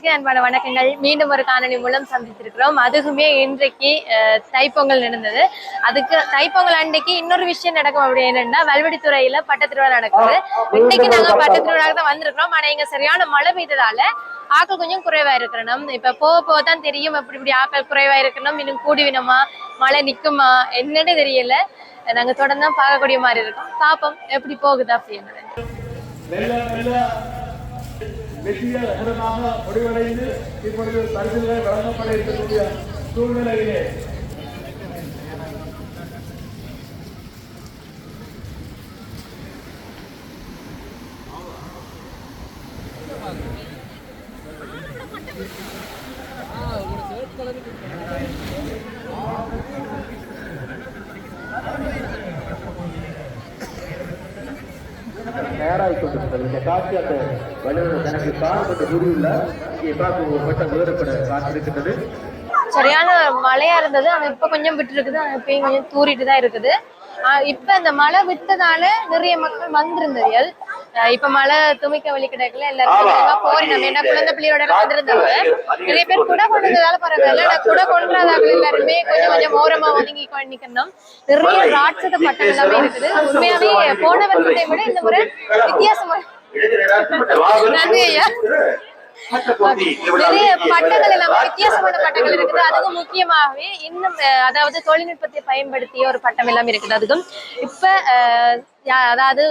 நேயர்களுக்கு அன்பான வணக்கங்கள். மீண்டும் ஒரு காணொளி மூலம் சந்தித்திருக்கிறோம். அதுக்குமே இன்றைக்கு தைப்பொங்கல் நடந்தது. அதுக்கு தைப்பொங்கல் அன்னைக்கு இன்னொரு விஷயம் நடக்கும் அப்படி என்னன்னா வல்வடித்துறையில பட்டத்திருவிழா நடக்குது. இன்னைக்கு நாங்க பட்டத்திருவிழாக்கு தான் வந்திருக்கிறோம். ஆனா இங்க சரியான மழை பெய்ததால ஆக்கள் கொஞ்சம் குறைவா இருக்கணும் இப்ப போக போக தான் தெரியும் எப்படி இப்படி ஆக்கள் குறைவா இருக்கணும் இன்னும் கூடி வினமா மழை நிக்குமா என்னன்னு தெரியல. நாங்க தொடர்ந்து பார்க்கக்கூடிய மாதிரி இருக்கோம். பாப்போம் எப்படி போகுது அப்படின்னு வெற்றிய மெல்ல முடிவடைந்து இப்பொழுது பரிசுகள் வழங்கப்பட இருக்கக்கூடிய சூழ்நிலையிலே தயாராகி கொண்டிருக்கிறது. இந்த காட்சி அந்த வல்லுநர் தனக்கு காணப்பட்ட குருவில் இங்கே பார்க்க ஒரு வட்டம் வேறுபட காத்திருக்கின்றது சரியான மழையா இருந்தது. ஆனா இப்ப கொஞ்சம் விட்டு இருக்குது ஆனா இப்பயும் கொஞ்சம் தூரிட்டு தான் இருக்குது இப்ப இந்த மழை விட்டதால நிறைய மக்கள் வந்திருந்தது இப்ப மழை துமிக்க வழி கிடைக்கல எல்லாரும் வேகமா போறினோம் ஏன்னா குழந்தை பிள்ளையோட வந்திருந்தவங்க நிறைய பேர் கூட கொண்டு வந்ததால பரவாயில்ல. ஆனா கூட கொண்டாதாக்கள் எல்லாருமே கொஞ்சம் கொஞ்சம் ஓரமா ஒதுங்கி நிக்கணும். நிறைய ராட்சத பட்டம் எல்லாமே இருக்குது. உண்மையாவே போன வருஷத்தை விட இந்த முறை வித்தியாசமா நன்றி ஐயா. நிறைய பட்டங்கள் எல்லாம் வித்தியாசமான பட்டங்கள் இருக்குது. அதுக்கும் முக்கியமாகவே இன்னும் அதாவது தொழில்நுட்பத்தை பயன்படுத்திய ஒரு பட்டம் எல்லாம் இருக்குது. அதுக்கும் இப்ப அதாவது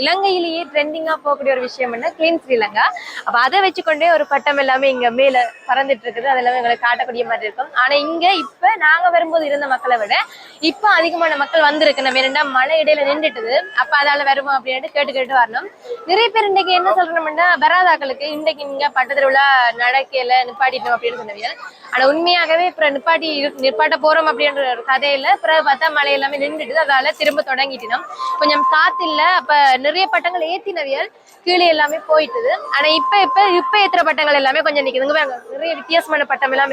இலங்கையிலேயே ட்ரெண்டிங்கா போகக்கூடிய ஒரு விஷயம் என்ன? கிளீன் ஸ்ரீலங்கா. அப்ப அதை வச்சுக்கொண்டே ஒரு பட்டம் எல்லாமே இங்க மேல பறந்துட்டு இருக்குது. அதெல்லாமே எங்களுக்கு காட்டக்கூடிய மாதிரி இருக்கும். ஆனா இங்க இப்ப நாங்க வரும்போது இருந்த மக்களை விட இப்ப அதிகமான மக்கள் வந்திருக்கு. நம்ம என்னன்னா மழை இடையில நின்றுட்டுது. அப்ப அதால வருவோம் அப்படின்னு கேட்டு கேட்டு வரணும். நிறைய பேர் இன்னைக்கு என்ன சொல்றோம்னா வராதாக்களுக்கு இன்னைக்கு இங்க பட்டத்துல உள்ள நடக்கையில நிப்பாட்டிட்டோம் அப்படின்னு சொன்னவியல் ஆனா உண்மையாகவே இப்ப நிப்பாட்டி நிப்பாட்ட போறோம் அப்படின்ற ஒரு கதையில பிறகு பார்த்தா மழை எல்லாமே நின்றுட்டு அதால திரும்ப தொடங்கிட்டினோம் கொஞ்சம் காத்து இல்ல அப்ப நிறைய பட்டங்கள் ஏத்தினவியல் கீழே எல்லாமே போயிட்டுது. ஆனா இப்ப இப்ப இப்ப ஏத்துற பட்டங்கள் எல்லாமே கொஞ்சம் நிக்குதுங்க நிறைய வித்தியாசமான பட்டம் எல்லாம்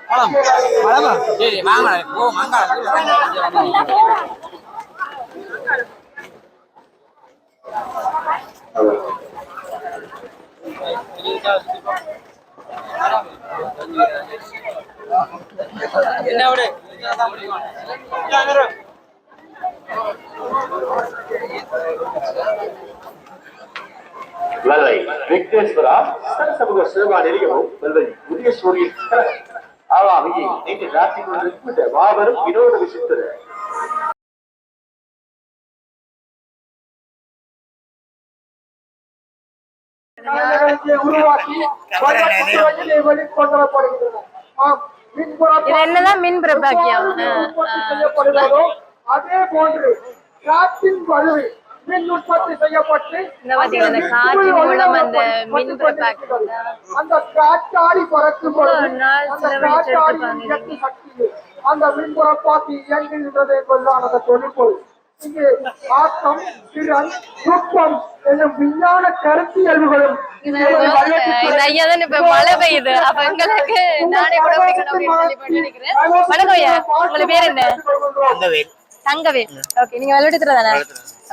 இருக்கு இங்க மேல வெள்ளை விக்னேஸ்வரா சமூக சேவா நிலையமும் வெள்ளை புதிய சூரியன் ஆவாமியை நீங்க ராசி கொண்டிருக்கின்ற மாபெரும் வினோத விசித்திர உருவாக்கி இது என்னதான் மின் பிரபாக்கியம் அதே போன்று காற்றின் வலுவை மின் உற்பத்தி செய்யப்பட்டு அந்த காற்றாடி பறக்கும் அந்த செலவழிச்சு காற்றாடியின் எடுத்துப்பாங்க இயற்கை சக்தியில் அந்த மின் புறப்பாக்கி இயங்குகின்றது என்பதுதான் அந்த தொழில்பொருள் இங்கு ஆக்கம் திறன் நுட்பம் என்னும் விஞ்ஞான கருத்தியல்புகளும் இந்த ஐயா தான் இப்ப மழை பெய்யுது. அப்ப எங்களுக்கு நானே கூட நினைக்கிறேன் வணக்கம் ஐயா. பேர் என்ன? தங்கவேல். தங்கவேல். ஓகே நீங்க விளையாடுத்துற தானே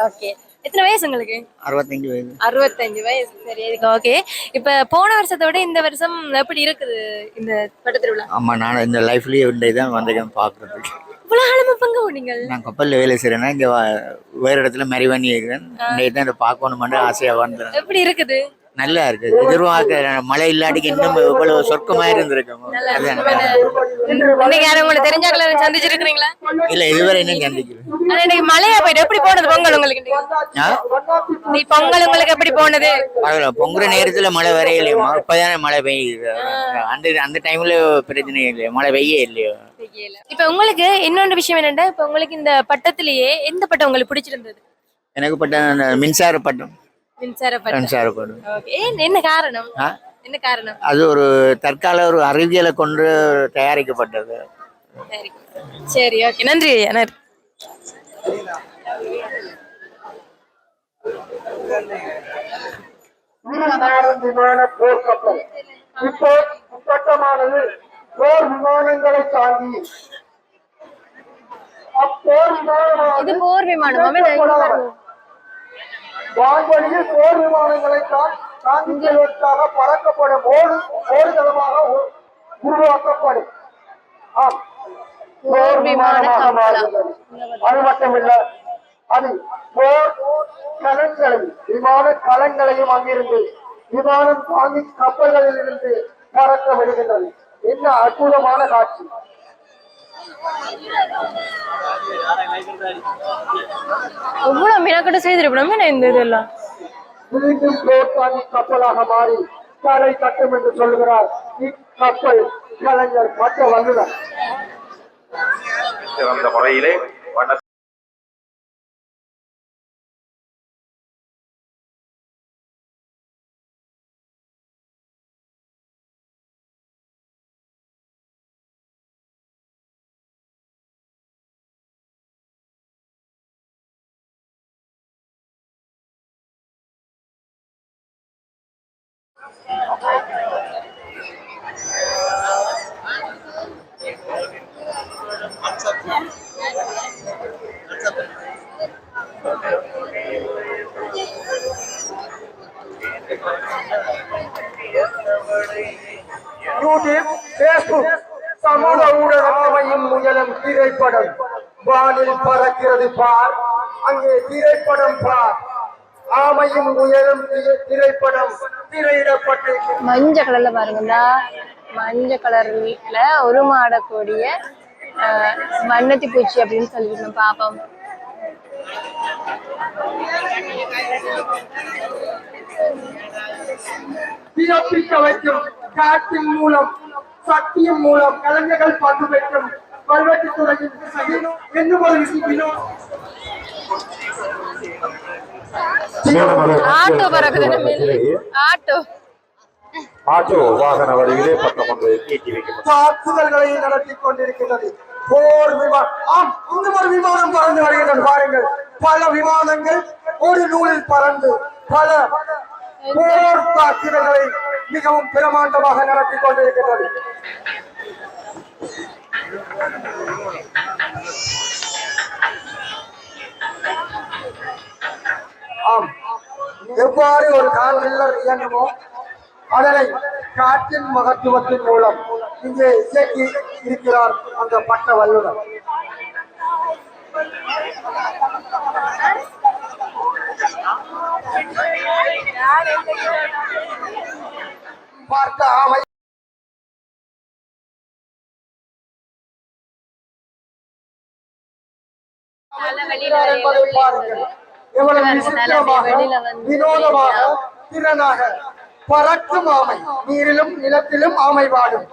ஓகே எத்தனை வயசு உங்களுக்கு? அறுபத்தஞ்சு வயது அறுபத்தஞ்சு வயசு. சரி ஓகே இப்ப போன வருஷத்தை விட இந்த வருஷம் எப்படி இருக்குது இந்த பட்டத்திருவிழா? ஆமா நான் இந்த லைஃப்லயே இந்த இதான் வந்திருக்கேன் பார்க்கறதுக்கு. இவ்வளவு காலமா பங்கு போனீங்கள். நான் கப்பலில் வேலை செய்கிறேன்னா இங்கே வேறு இடத்துல மறைவாணி இருக்கிறேன். இந்த இதை இதை பார்க்கணுமென்று ஆசையாக வந்தேன் எப்படி இருக்குது? நல்லா இருக்கு. எதிர்பார்க்க மழை இல்லாட்டிக்கு இன்னும் இவ்வளவு சொர்க்கமா இருந்திருக்கும். இன்னைக்கு யாரும் உங்களை தெரிஞ்சாக்களை சந்திச்சிருக்கீங்களா இல்ல இதுவரை இன்னும் இன்னைக்கு மழையா போயிட்டு எப்படி போனது பொங்கல் உங்களுக்கு? நீ பொங்கல் உங்களுக்கு எப்படி போனது? பரவாயில்ல. பொங்குற நேரத்துல மழை வரையிலையுமா இப்பதானே மழை பெய்யுது. அந்த அந்த டைம்ல பிரச்சனை இல்லையா? மழை பெய்ய இல்லையோ? இப்ப உங்களுக்கு இன்னொரு விஷயம் என்னன்னா இப்ப உங்களுக்கு இந்த பட்டத்திலேயே எந்த பட்டம் உங்களுக்கு பிடிச்சிருந்தது? எனக்கு பட்டம் மின்சார பட்டம். மின்சார என்ன காரணம்? என்ன காரணம்? அது ஒரு தற்கால ஒரு அறிவியலை கொண்டு தயாரிக்கப்பட்டது. சரி சரி ஓகே நன்றி நன்றி விமான போர்க்கப்பல் இப்பட்டமானது போர் விமானங்களை தாங்கி அப்போர் இது விமானமானது போர் விமானம் வான்வழியில் போர் விமானங்களை தான் தாங்கி செல்வதற்காக பறக்கப்படும் ஓடு ஓடுதளமாக உருவாக்கப்படும் ஆம் போர் விமான விமானமாக? மாறுகிறது. அது மட்டுமில்ல அது போர் கலங்களையும் விமான கலங்களையும் அங்கிருந்து விமானம் தாங்கி கப்பல்களில் இருந்து பறக்க விடுகின்றது என்ன அற்புதமான காட்சி எவ்வளவு மினக்கட்டு செய்திருக்கணும் என்ன இந்த இதெல்லாம். மீண்டும் போர் தாங்கி கப்பலாக மாறி தலை கட்டும் என்று சொல்கிறார் இக்கப்பல் கலைஞர் மற்ற வல்லுநர் சிறந்த முறையிலே யூடியூப் பேஸ்புக் சமூக ஊடகமையும் முயலும் திரைப்படம். வானில் பறக்கிறது பார். அங்கே திரைப்படம் பார். ஆமையும் முயலும் திரைப்படம் திரையிடப்பட்டிருக்கிறது. மஞ்சள் கலர்ல பாருங்களா மஞ்சள் கலர்ல உருமாடக்கூடிய ஆஹ், வண்ணத்தி பூச்சி அப்படின்னு சொல்லிட்டு நம்ம பாப்போம். வியப்பிக்க வைக்கும் காற்றின் மூலம் சக்தியின் மூலம் கலைஞர்கள் பங்கு பெற்றும் கல்வெட்டு துறையின் என்னும் ஒரு வினோ ஆட்டோ பறக்குது நம்ம இதுல. ஆட்டோ. ஆட்டோ வாகன வடிவிலே ஒன்று தாக்குதல்களை நடத்தி கொண்டிருக்கிறது போர் விமானம் ஆம் இன்னும் ஒரு விமானம் பறந்து வருகின்றன. பாருங்கள் பல விமானங்கள் ஒரு நூலில் பறந்து பல போர் தாக்குதல்களை மிகவும் பிரமாண்டமாக நடத்தி கொண்டிருக்கிறது ஆம் எவ்வாறு ஒரு கார்மில்லர் இயங்குமோ அதனை காற்றின் மகத்துவத்தின் மூலம் இங்கே இயக்கி இருக்கிறார் அந்த பட்ட வல்லுநர் பார்த்த ஆமை என்பதை பாருங்கள். எவ்வளவு விசித்திரமாக வினோதமாக திறனாக. பறக்கும் ஆமை. நீரிலும் நிலத்திலும் ஆமை வாழும்.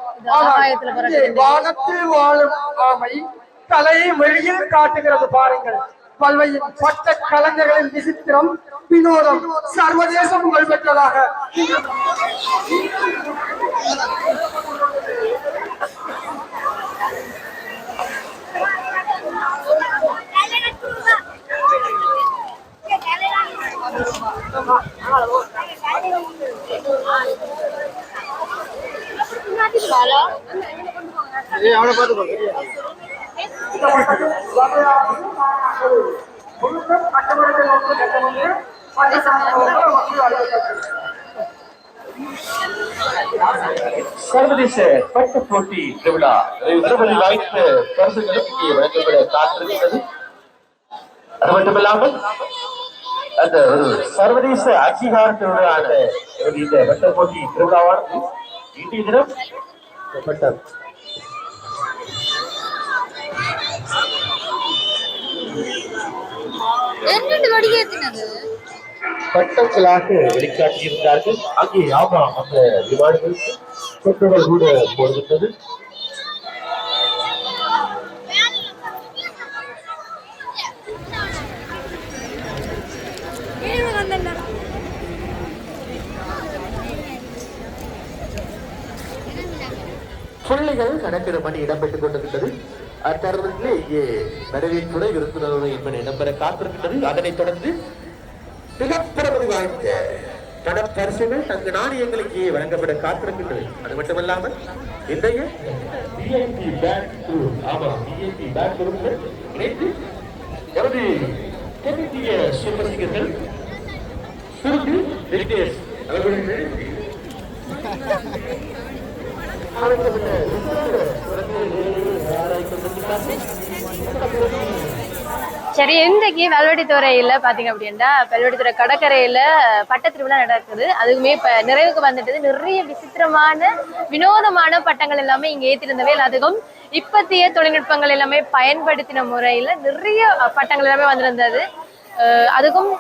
வானத்தில் வாழும் ஆமை தலையை வெளியில் காட்டுகிறது பாருங்கள். பல்வையின் பட்ட கலைஞர்களின் விசித்திரம் வினோதம் சர்வதேச புகழ் பெற்றதாக முழுக்க கட்டமைப்பை நோக்கி கட்டமைப்பு சர்வதேச பட்டு போட்டி திருவிழா. திருப்பதி வாய்ப்பு கருத்துக்களுக்கு வழங்கப்பட காத்திருக்கிறது. அது மட்டுமில்லாமல் அந்த சர்வதேச அங்கீகாரத்தினுடையான எனவே இந்த வெட்ட போட்டி திருவிழாவானது இன்றைய தினம் வெட்டம் பட்டங்களாக வெளிக்காட்டியிருந்தார்கள். அங்கே ஆமா அந்த விமானங்களுக்கு தொற்றுகள் கூட போடுகின்றது புள்ளிகள் கணக்கிட பணி இடம்பெற்றுக் கொண்டிருக்கிறது அத்தருணத்திலே இங்கே வரவேற்புரை விருந்தினருடன் என்பதை இடம்பெற காத்திருக்கின்றது. அதனைத் தொடர்ந்து மிகப்பிரபதி வாய்ந்த பணப்பரிசுகள் தங்க நாணயங்களுக்கு வழங்கப்பட காத்திருக்கின்றது. அது மட்டுமல்லாமல் இன்றைய விஐபி பேங்க் ஆமா விஐபி பேங்க் குழுக்கள் இணைந்து எனது தென்னிந்திய சூப்பர் சிங்கர்கள் சுருக்கு வெங்கடேஷ் அவர்களுக்கு சரி இன்றைக்கு வெல்வெட்டித்துறையில பாத்தீங்க அப்படின்னா வெல்வெட்டித்துறை கடற்கரையில பட்ட திருவிழா நடக்குது. அதுவுமே இப்ப நிறைவுக்கு வந்துட்டது. நிறைய விசித்திரமான வினோதமான பட்டங்கள் எல்லாமே இங்க ஏத்திருந்தவே அதுவும் இப்பத்திய தொழில்நுட்பங்கள் எல்லாமே பயன்படுத்தின முறையில நிறைய பட்டங்கள் எல்லாமே வந்திருந்தது. அதுக்கும்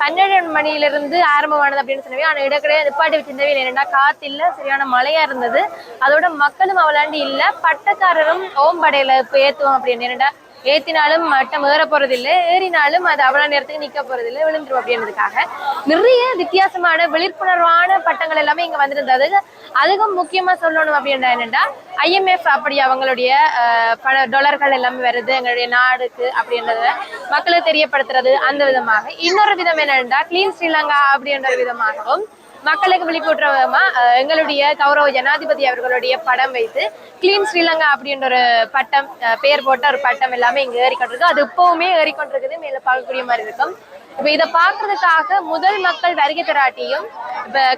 பன்னெண்டு மணியிலிருந்து ஆரம்பமானது அப்படின்னு சொன்னவே ஆனால் இடக்கிடையே நிப்பாட்டி வச்சிருந்தவே இல்லை. என்னன்னா காத்து இல்ல சரியான மழையா இருந்தது. அதோட மக்களும் அவளாண்டி இல்லை. பட்டக்காரரும் ஓம்படையில இப்போ ஏத்துவோம் அப்படின்னு. என்னடா ஏத்தினாலும் மட்டம் ஏற போறதில்லை. ஏறினாலும் அது அவ்வளவு நேரத்துக்கு நிக்க போறதில்லை. விழுந்துரும் அப்படின்றதுக்காக. நிறைய வித்தியாசமான விழிப்புணர்வான பட்டங்கள் எல்லாமே இங்க வந்திருந்தது. அதுக்கும் முக்கியமா சொல்லணும் அப்படின்னா என்னன்னா ஐஎம்எஃப் அப்படி அவங்களுடைய அஹ், பண எல்லாமே வருது. எங்களுடைய நாடுக்கு அப்படின்றத மக்களுக்கு தெரியப்படுத்துறது அந்த விதமாக. இன்னொரு விதம் என்னென்னா கிளீன் ஸ்ரீலங்கா அப்படின்ற விதமாகவும் மக்களுக்கு விழிப்புணர்வு விதமா, எங்களுடைய கௌரவ ஜனாதிபதி அவர்களுடைய படம் வைத்து கிளீன் ஸ்ரீலங்கா அப்படின்ற ஒரு பட்டம் அஹ், பெயர் போட்ட ஒரு பட்டம் எல்லாமே இங்க ஏறிக்கொண்டிருக்கு அது இப்பவுமே ஏறிக்கொண்டிருக்குது மேல பார்க்கக்கூடிய மாதிரி இருக்கும். இப்ப இதை பாக்குறதுக்காக முதல் மக்கள் வருகை தராட்டியும்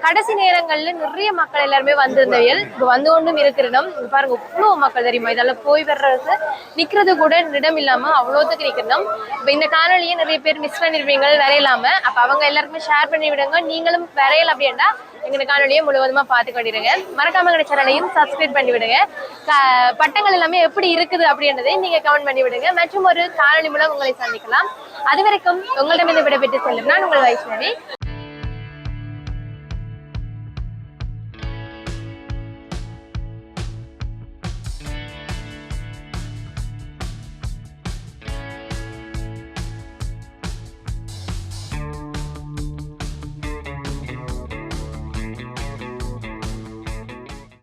கடைசி நேரங்கள்ல நிறைய மக்கள் எல்லாருமே வந்திருந்தவியல் இப்போ வந்து ஒண்ணும் இருக்கிறனும் பாருங்க இவ்வளவு மக்கள் தெரியுமா? இதெல்லாம் போய் வர்றது நிக்கிறது கூட இடம் இல்லாம அவ்வளோத்துக்கு நிக்கணும் இப்ப இந்த காணொலியை நிறைய பேர் மிஸ் பண்ணிருப்பீங்க வரையலாம. அப்ப அவங்க எல்லாருக்குமே ஷேர் பண்ணி விடுங்க. நீங்களும் வரையல அப்படின்னா எங்க காணொலியை முழுவதுமா பார்த்து கொண்டிருங்க. மறக்காம எங்க சேனலையும் சப்ஸ்கிரைப் பண்ணி விடுங்க. பட்டங்கள் எல்லாமே எப்படி இருக்குது அப்படின்றதை நீங்க கமெண்ட் பண்ணி விடுங்க. மற்றும் ஒரு காணொலி மூலம் உங்களை சந்திக்கலாம். அது வரைக்கும் உங்களிடமிருந்து விடைபெற்று செல்லும் நான் உங்கள் வைஷ்ணவி.